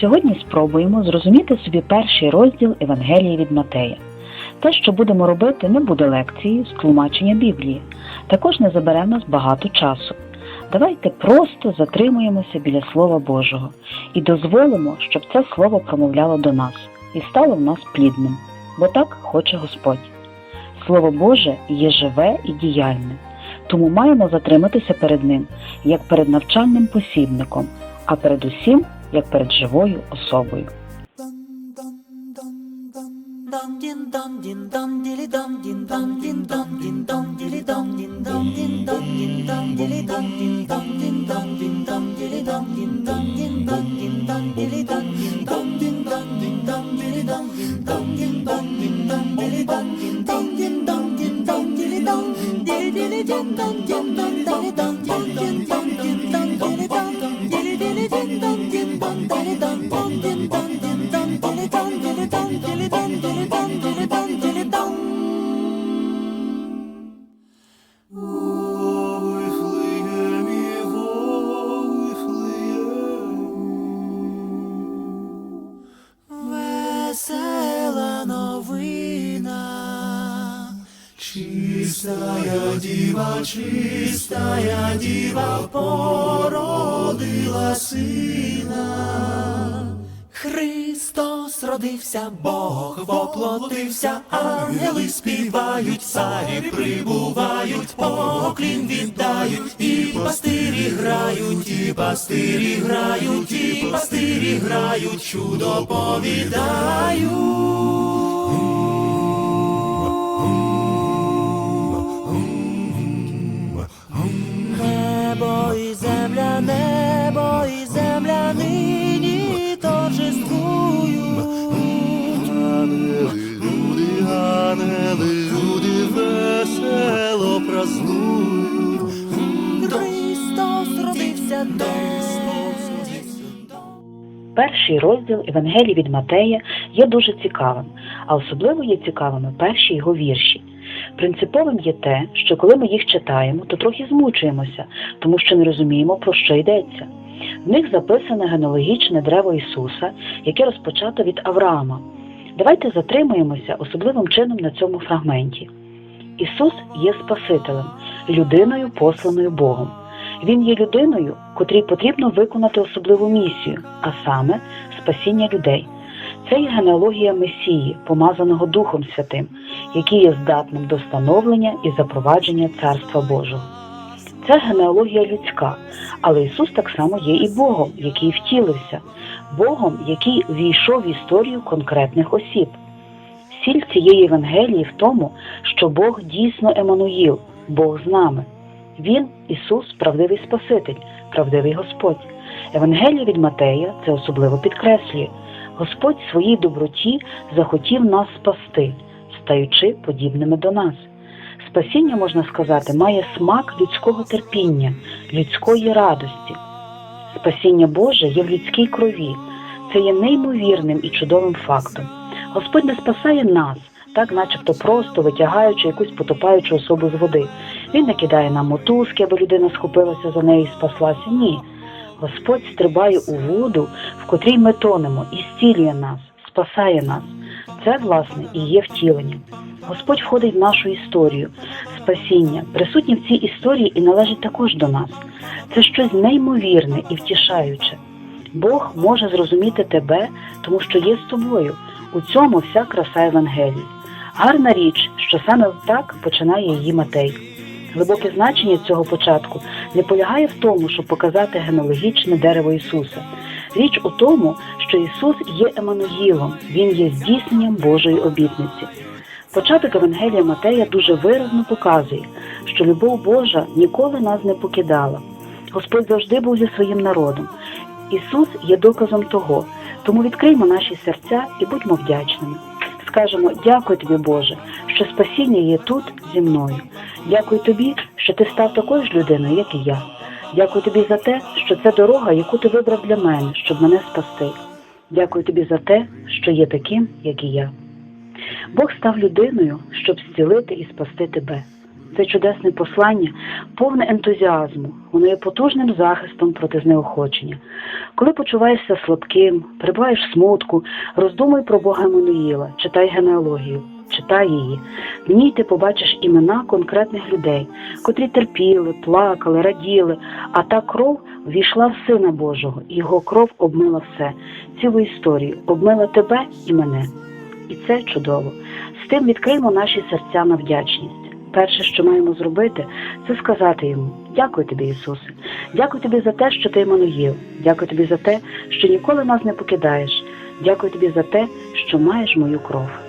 Сьогодні спробуємо зрозуміти собі перший розділ Евангелії від Матея. Те, що будемо робити, не буде лекції з тлумачення Біблії. Також не забере нас багато часу. Давайте просто затримуємося біля Слова Божого і дозволимо, щоб це слово промовляло до нас і стало в нас плідним, бо так хоче Господь. Слово Боже є живе і діяльне, тому маємо затриматися перед ним як перед навчальним посібником, а передусім як перед живою особою. Чистая діва, чистая діва породила сина. Христос родився, Бог воплотився, ангели співають, царі прибувають, поклін віддають, і пастирі грають, і пастирі грають, і пастирі грають, чудо повідають. Перший розділ Евангелії від Матея є дуже цікавим, а особливо є цікавими перші його вірші. Принциповим є те, що коли ми їх читаємо, то трохи змучуємося, тому що не розуміємо, про що йдеться. В них записане генеалогічне древо Ісуса, яке розпочато від Авраама. Давайте затримаємося особливим чином на цьому фрагменті. Ісус є Спасителем, людиною, посланою Богом. Він є людиною, котрій потрібно виконати особливу місію, а саме спасіння людей. Це є генеалогія Месії, помазаного Духом Святим, який є здатним до становлення і запровадження Царства Божого. Це генеалогія людська, але Ісус так само є і Богом, який втілився, Богом, який війшов в історію конкретних осіб. Сіль цієї Євангелії в тому, що Бог дійсно Еммануїл, Бог з нами. Він, Ісус, правдивий Спаситель, правдивий Господь. Евангелія від Матея це особливо підкреслює. Господь в своїй доброті захотів нас спасти, стаючи подібними до нас. Спасіння, можна сказати, має смак людського терпіння, людської радості. Спасіння Боже є в людській крові. Це є неймовірним і чудовим фактом. Господь не спасає нас, так начебто просто витягаючи якусь потопаючу особу з води. Він не кидає нам мотузки, аби людина схопилася за неї і спаслася. Ні. Господь стрибає у воду, в котрій ми тонемо, і зцілює нас, спасає нас. Це, власне, і є втілення. Господь входить в нашу історію, спасіння, присутнє в цій історії і належить також до нас. Це щось неймовірне і втішаюче. Бог може зрозуміти тебе, тому що є з тобою. У цьому вся краса Євангелії. Гарна річ, що саме так починає її Матей. Глибоке значення цього початку не полягає в тому, щоб показати генеалогічне дерево Ісуса. Річ у тому, що Ісус є Еммануїлом, Він є здійсненням Божої обітниці. Початок Евангелія Матея дуже виразно показує, що любов Божа ніколи нас не покидала. Господь завжди був зі своїм народом. Ісус є доказом того, тому відкриймо наші серця і будьмо вдячними. Скажемо дякую тобі, Боже, що спасіння є тут зі мною. Дякую тобі, що ти став такою ж людиною, як і я. Дякую тобі за те, що це дорога, яку ти вибрав для мене, щоб мене спасти. Дякую тобі за те, що є таким, як і я. Бог став людиною, щоб зцілити і спасти тебе. Це чудесне послання, повне ентузіазму, воно є потужним захистом проти знеохочення. Коли почуваєшся слабким, перебуваєш в смутку, роздумуй про Бога Еммануїла, читай генеалогію, читай її. В ній ти побачиш імена конкретних людей, котрі терпіли, плакали, раділи, а та кров ввійшла в Сина Божого, і його кров обмила все, цілу історію, обмила тебе і мене. І це чудово. З тим відкриємо наші серця на вдячність. Перше, що маємо зробити, це сказати йому: Дякую тобі, Ісусе. Дякую тобі за те, що ти Еммануїл. Дякую тобі за те, що ніколи нас не покидаєш. Дякую тобі за те, що маєш мою кров.